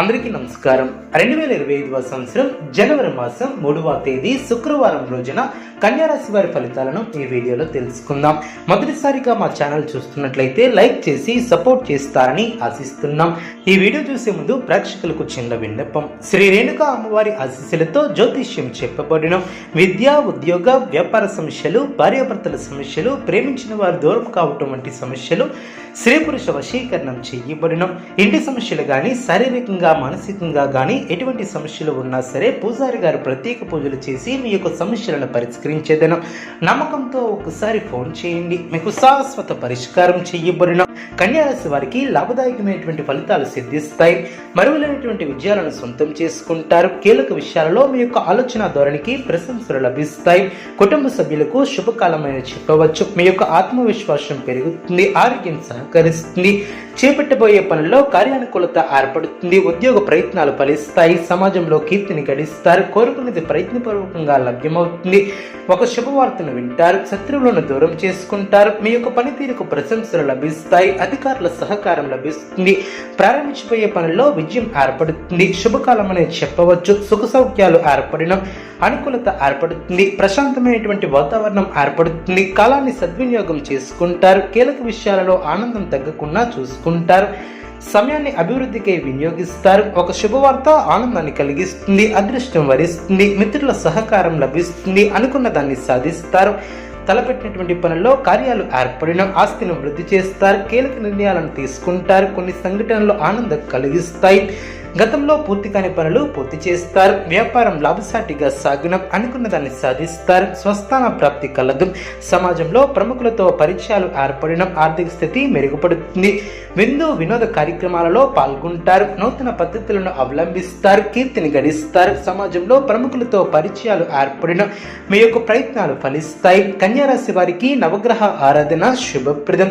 అందరికీ నమస్కారం. రెండు వేల ఇరవై ఐదవ సంవత్సరం జనవరి మాసం మూడవ తేదీ శుక్రవారం రోజున కన్యారాశి వారి ఫలితాలను ఈ వీడియోలో తెలుసుకుందాం. మొదటిసారిగా మా ఛానల్ చూస్తున్నట్లయితే లైక్ చేసి సపోర్ట్ చేస్తారని ఆశిస్తున్నాం. ఈ వీడియో చూసే ముందు ప్రేక్షకులకు చిన్న విన్నపం. శ్రీ రేణుకా అమ్మవారి ఆశీస్సులతో జ్యోతిష్యం చెప్పబడిన. విద్య ఉద్యోగ వ్యాపార సమస్యలు భార్యాభర్తల సమస్యలు ప్రేమించిన వారు దూరం కావటం వంటి సమస్యలు స్త్రీ పురుష వశీకరణం చేయబడిన. ఇంటి సమస్యలు కానీ శారీరకంగా మానసికంగా కానీ ఎటువంటి సమస్యలు ఉన్నా సరే పూజారి గారు ప్రత్యేక పూజలు చేసి మీ యొక్క సమస్యలను పరిష్కరించేదను. నమ్మకంతో ఒకసారి ఫోన్ చేయండి. మీకు శాశ్వత పరిష్కారం చేయబడిన కన్యారాశి వారికి లాభదాయకమైనటువంటి ఫలితాలు సిద్ధిస్తాయి. మరువలేనటువంటి విజయాలను సొంతం చేసుకుంటారు. కీలక విషయాలలో మీ యొక్క ఆలోచన ధోరణికి ప్రశంసలు లభిస్తాయి. కుటుంబ సభ్యులకు శుభకాలమైన చెప్పవచ్చు. మీ యొక్క ఆత్మవిశ్వాసం పెరుగుతుంది. ఆరోగ్యం సహకరిస్తుంది. చేపట్టబోయే పనుల్లో కార్యానుకూలత ఏర్పడుతుంది. ఉద్యోగ ప్రయత్నాలు ఫలిస్తాయి సమాజంలో కీర్తిని గడిస్తారు కోరుకున్నది ప్రయత్నపూర్వకంగా లభ్యమవుతుంది. ఒక శుభవార్తను వింటారు శత్రువులను దూరం చేసుకుంటారు మీ యొక్క పనితీరుకు ప్రశంసలు లభిస్తాయి అధికారుల సహకారం లభిస్తుంది ప్రారంభించబోయే పనుల్లో విజయం ఏర్పడుతుంది శుభకాలం అనేది చెప్పవచ్చు సుఖ సౌఖ్యాలు ఏర్పడిన అనుకూలత ఏర్పడుతుంది ప్రశాంతమైనటువంటి వాతావరణం ఏర్పడుతుంది కాలాన్ని సద్వినియోగం చేసుకుంటారు కీలక విషయాలలో ఆనందం తగ్గకుండా చూసుకుంటారు. సమయాన్ని అభివృద్ధికి వినియోగిస్తారు. ఒక శుభవార్త ఆనందాన్ని కలిగిస్తుంది అదృష్టం వరిస్తుంది మిత్రుల సహకారం లభిస్తుంది అనుకున్న దాన్ని సాధిస్తారు. తలపెట్టినటువంటి పనుల్లో కార్యాలు ఏర్పడిన ఆస్తిని వృద్ధి చేస్తారు. కీలక నిర్ణయాలను తీసుకుంటారు. కొన్ని సంఘటనలు ఆనందం కలిగిస్తాయి. గతంలో పూర్తి కాని పనులు పూర్తి చేస్తారు. వ్యాపారం లాభసాటిగా సాగునం అనుకున్న దాన్ని సాధిస్తారు. స్వస్థాన ప్రాప్తి కలదు. సమాజంలో ప్రముఖులతో పరిచయాలు ఏర్పడిన ఆర్థిక స్థితి మెరుగుపడుతుంది. విందు వినోద కార్యక్రమాలలో పాల్గొంటారు. నూతన పద్ధతులను అవలంబిస్తారు. కీర్తిని గడిస్తారు సమాజంలో ప్రముఖులతో పరిచయాలు ఏర్పడిన మీ యొక్క ప్రయత్నాలు ఫలిస్తాయి. కన్యారాశి వారికి నవగ్రహ ఆరాధన శుభప్రదం.